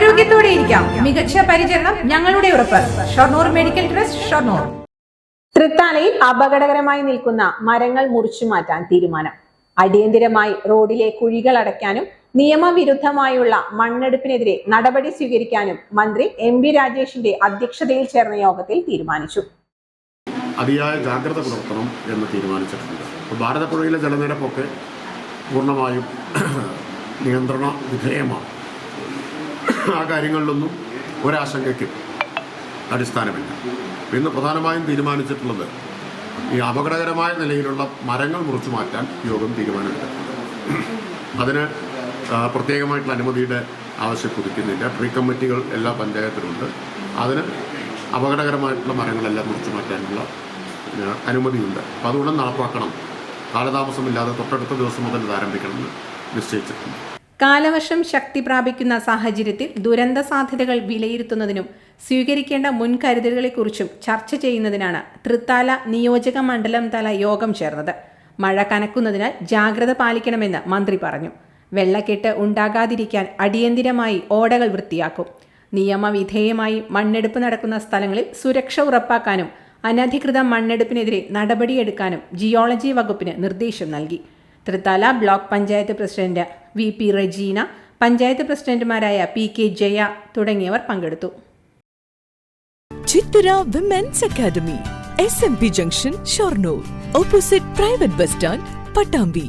ആരോഗ്യത്തോടെ ഇരിക്കാം മികച്ച പരിചരണം ഞങ്ങളുടെ ഉറപ്പ്. Shoranur medical trust Shoranur. തൃത്താലയിൽ അപകടകരമായി നിൽക്കുന്ന മരങ്ങൾ മുറിച്ചു മാറ്റാൻ തീരുമാനം. അടിയന്തിരമായി റോഡിലെ കുഴികൾ അടയ്ക്കാനും നിയമവിരുദ്ധമായുള്ള മണ്ണെടുപ്പിനെതിരെ നടപടി സ്വീകരിക്കാനും മന്ത്രി എം വി രാജേഷിന്റെ അധ്യക്ഷതയിൽ ചേർന്ന യോഗത്തിൽ തീരുമാനിച്ചു. അതിയായ ജാഗ്രത പുലർത്തണം എന്ന് തീരുമാനിച്ചിട്ടുണ്ട്. അപ്പോൾ ഭാരതപ്പുഴയിലെ ജലനിരപ്പൊക്കെ പൂർണമായും നിയന്ത്രണ വിധേയമാണ് ആ കാര്യങ്ങളിലൊന്നും ഒരാശങ്കയ്ക്കും അടിസ്ഥാനമില്ല. ഇന്ന് പ്രധാനമായും തീരുമാനിച്ചിട്ടുള്ളത് ഈ അപകടകരമായ നിലയിലുള്ള മരങ്ങൾ മുറിച്ചു മാറ്റാൻ യോഗം തീരുമാനമെടുത്തിട്ടുണ്ട്. അതിന് പ്രത്യേകമായിട്ടുള്ള അനുമതിയുടെ ആവശ്യം പുതുക്കുന്നില്ല പ്രീ കമ്മിറ്റികൾ എല്ലാ പഞ്ചായത്തിലുണ്ട് അതിന് അപകടകരമായിട്ടുള്ള മരങ്ങളെല്ലാം മുറിച്ചു മാറ്റാനുള്ള അനുമതിയുണ്ട്. അപ്പം അതുകൊണ്ട് നടപ്പാക്കണം. കാലതാമസമില്ലാതെ തൊട്ടടുത്ത ദിവസം മുതൽ ഇത് ആരംഭിക്കണമെന്ന് നിശ്ചയിച്ചിട്ടുണ്ട്. കാലവർഷം ശക്തി പ്രാപിക്കുന്ന സാഹചര്യത്തിൽ ദുരന്ത സാധ്യതകൾ വിലയിരുത്തുന്നതിനും സ്വീകരിക്കേണ്ട മുൻകരുതലുകളെക്കുറിച്ചും ചർച്ച ചെയ്യുന്നതിനാണ് തൃത്താല നിയോജക മണ്ഡലം തല യോഗം ചേർന്നത്. മഴ കനക്കുന്നതിനാൽ ജാഗ്രത പാലിക്കണമെന്ന് മന്ത്രി പറഞ്ഞു. വെള്ളക്കെട്ട് ഉണ്ടാകാതിരിക്കാൻ അടിയന്തിരമായി ഓടകൾ വൃത്തിയാക്കും. നിയമവിധേയമായി മണ്ണെടുപ്പ് നടക്കുന്ന സ്ഥലങ്ങളിൽ സുരക്ഷ ഉറപ്പാക്കാനും അനധികൃത മണ്ണെടുപ്പിനെതിരെ നടപടിയെടുക്കാനും ജിയോളജി വകുപ്പിന് നിർദ്ദേശം നൽകി. Thrithala block panchayat president V P Rejeena panchayat പ്രസിഡന്റുമാരായ പി കെ ജയ തുടങ്ങിയവർ പങ്കെടുത്തു. Chithura women's academy S M P junction Shoranur opposite private bus stand Pattambi